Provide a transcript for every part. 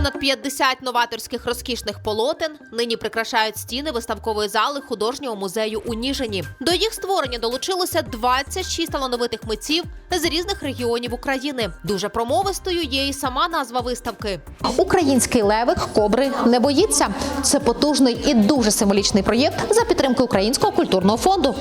Понад 50 новаторських розкішних полотен нині прикрашають стіни виставкової зали художнього музею у Ніжині. До їх створення долучилося 26 талановитих митців з різних регіонів України. Дуже промовистою є і сама назва виставки. Український левик кобри не боїться. Це потужний і дуже символічний проєкт за підтримки Українського культурного фонду.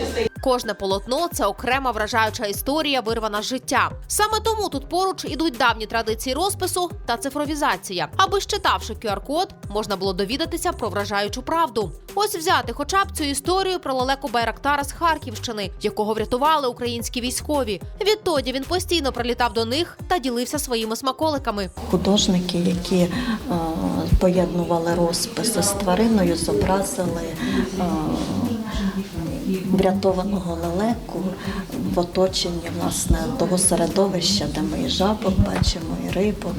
Кожне полотно це окрема вражаюча історія, вирвана з життя. Саме тому тут поруч ідуть давні традиції розпису та цифровізація. Аби щитавши QR-код, можна було довідатися про вражаючу правду. Ось взяти хоча б цю історію про лелеку Байрактара з Харківщини, якого врятували українські військові. Відтоді він постійно прилітав до них та ділився своїми смаколиками. Художники, які е, поєднували розписи з твариною, зобразили е, врятованого лелеку в оточенні власне того середовища, де ми і жабок бачимо, і рибок,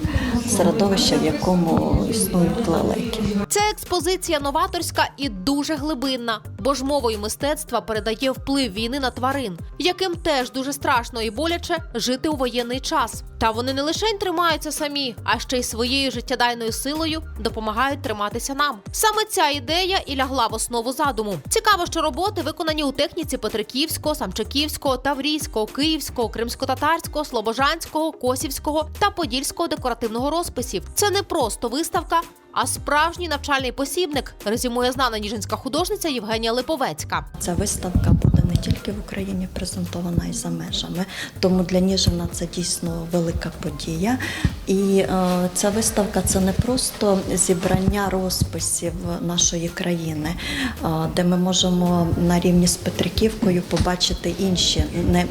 середовища, в якому існують лелеки. Ця експозиція новаторська і дуже глибинна, бо ж мовою мистецтва передає вплив війни на тварин, яким теж дуже страшно і боляче жити у воєнний час. Та вони не лише тримаються самі, а ще й своєю життєдайною силою допомагають триматися нам. Саме ця ідея і лягла в основу задуму. Цікаво, що роботи виконані у техніці Петриківського, Самчаківського, Таврійського, Київського, Кримсько-татарського, Слобожанського, Косівського та Подільського декоративного розписів. Це не просто виставка. А справжній навчальний посібник резюмує знана ніжинська художниця Євгенія Липовецька. Ця виставка буде не тільки в Україні презентована і за межами, тому для Ніжина це дійсно велика подія. І е, ця виставка це не просто зібрання розписів нашої країни, е, де ми можемо на рівні з Петриківкою побачити інші не,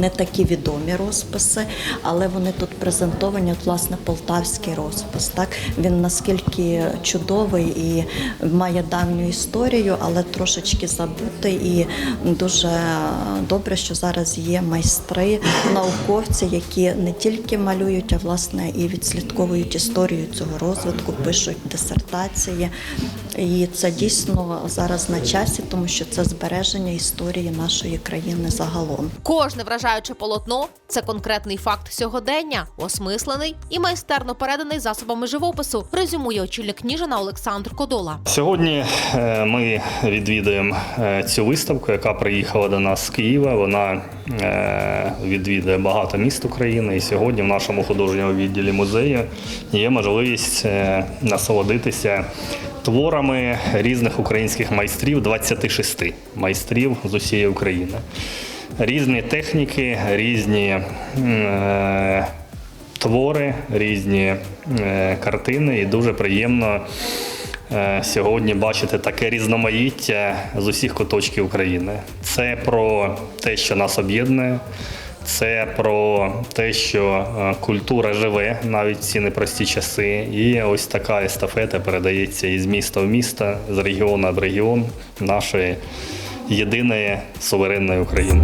не такі відомі розписи, але вони тут презентовані. От, власне, полтавський розпис. Так він наскільки чудовий і має давню історію, але трошечки забутий. І дуже добре, що зараз є майстри, науковці, які не тільки малюють, а власне і відслідковують історію цього розвитку, пишуть дисертації. І це дійсно зараз на часі, тому що це збереження історії нашої країни загалом. Кожне вражаюче полотно це конкретний факт сьогодення, осмислений і майстерно переданий засобами живопису. Резюмує очільник Ніжина Олександр Кодола. Сьогодні е, ми відвідуємо е, цю виставку, яка приїхала до нас з Києва. Вона е, відвідує багато міст України. І сьогодні в нашому художньому відділі музею є можливість е, насолодитися творами різних українських майстрів, 26 майстрів з усієї України. Різні техніки, різні. е, твори, різні е, картини, і дуже приємно е, сьогодні бачити таке різноманіття з усіх куточків України. Це про те, що нас об'єднує. Це про те, що е, культура живе навіть в ці непрості часи. І ось така естафета передається із міста в місто, з регіону в регіон нашої єдиної суверенної України.